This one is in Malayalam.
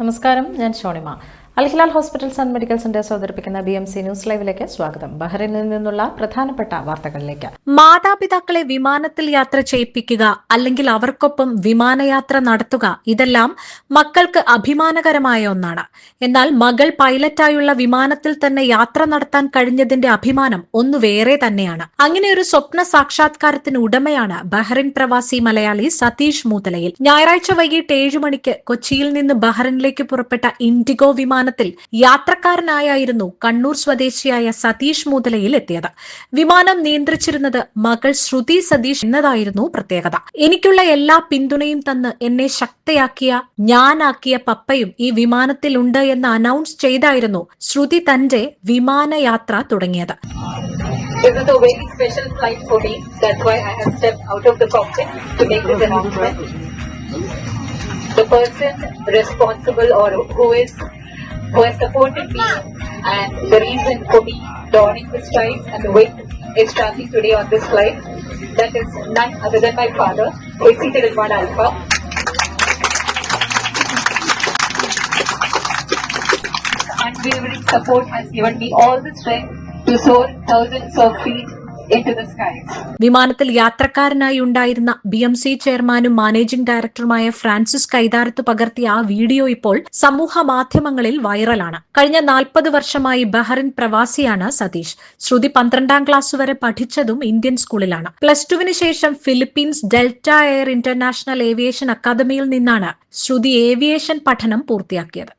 നമസ്കാരം ഞാൻ Shonima. Al Hilal hospitals and medical centres അവതരിപ്പിക്കുന്ന ബി എം സി ന്യൂസ് ലൈവിലേക്ക് സ്വാഗതം. ബഹ്റൈനിൽ നിന്നുള്ള പ്രധാനപ്പെട്ട വാർത്തകളിലേക്ക്. മാതാപിതാക്കളെ വിമാനത്തിൽ യാത്ര ചെയ്യിപ്പിക്കുക അല്ലെങ്കിൽ അവർക്കൊപ്പം വിമാനയാത്ര നടത്തുക ഇതെല്ലാം മക്കൾക്ക് അഭിമാനകരമായ ഒന്നാണ്. എന്നാൽ മകൾ പൈലറ്റായുള്ള വിമാനത്തിൽ തന്നെ യാത്ര നടത്താൻ കഴിഞ്ഞതിന്റെ അഭിമാനം ഒന്ന് വേറെ തന്നെയാണ്. അങ്ങനെ ഒരു സ്വപ്ന സാക്ഷാത്കാരത്തിന് ഉടമയാണ് ബഹ്റിൻ പ്രവാസി മലയാളി സതീഷ് മൂതലയിൽ ഞായറാഴ്ച വൈകിട്ട് ഏഴു മണിക്ക് കൊച്ചിയിൽ നിന്ന് ബഹ്റിനിലേക്ക് പുറപ്പെട്ട ഇൻഡിഗോ വിമാനത്തിൽ യാത്രക്കാരനായായിരുന്നു കണ്ണൂർ സ്വദേശിയായ സതീഷ് മൂതലയിൽ എത്തിയത് വിമാനം നിയന്ത്രിച്ചിരുന്നത് മകൾ ശ്രുതി സതീഷ് എന്നതായിരുന്നു പ്രത്യേകത എനിക്കുള്ള എല്ലാ പിന്തുണയും തന്ന് എന്നെ ശക്തയാക്കിയ ഞാനാക്കിയ പപ്പയും ഈ വിമാനത്തിലുണ്ട് എന്ന് അനൗൺസ് ചെയ്തായിരുന്നു ശ്രുതി തന്റെ വിമാനയാത്ര തുടങ്ങിയത് This is a very special flight for me. That's why I have stepped out of the cockpit to make this announcement. The person responsible or who is who has supported me and the reason for me donning the stripes and the weight is traveling today on this flight, that is none other than my father, in one alpha. Unwavering support has given me all the strength to soar thousands of feet. വിമാനത്തിൽ യാത്രക്കാരനായി ഉണ്ടായിരുന്ന ബി എം സി ചെയർമാനും മാനേജിംഗ് ഡയറക്ടറുമായ ഫ്രാൻസിസ് കൈതാരത്ത് പകർത്തിയ ആ വീഡിയോ ഇപ്പോൾ സമൂഹ മാധ്യമങ്ങളിൽ വൈറലാണ്. കഴിഞ്ഞ നാൽപ്പത് വർഷമായി ബഹറിൻ പ്രവാസിയാണ് സതീഷ്. ശ്രുതി പന്ത്രണ്ടാം ക്ലാസ് വരെ പഠിച്ചതും ഇന്ത്യൻ സ്കൂളിലാണ്. പ്ലസ് ടുവിന് ശേഷം Philippines delta air international aviation അക്കാദമിയിൽ നിന്നാണ് ശ്രുതി ഏവിയേഷൻ പഠനം പൂർത്തിയാക്കിയത്.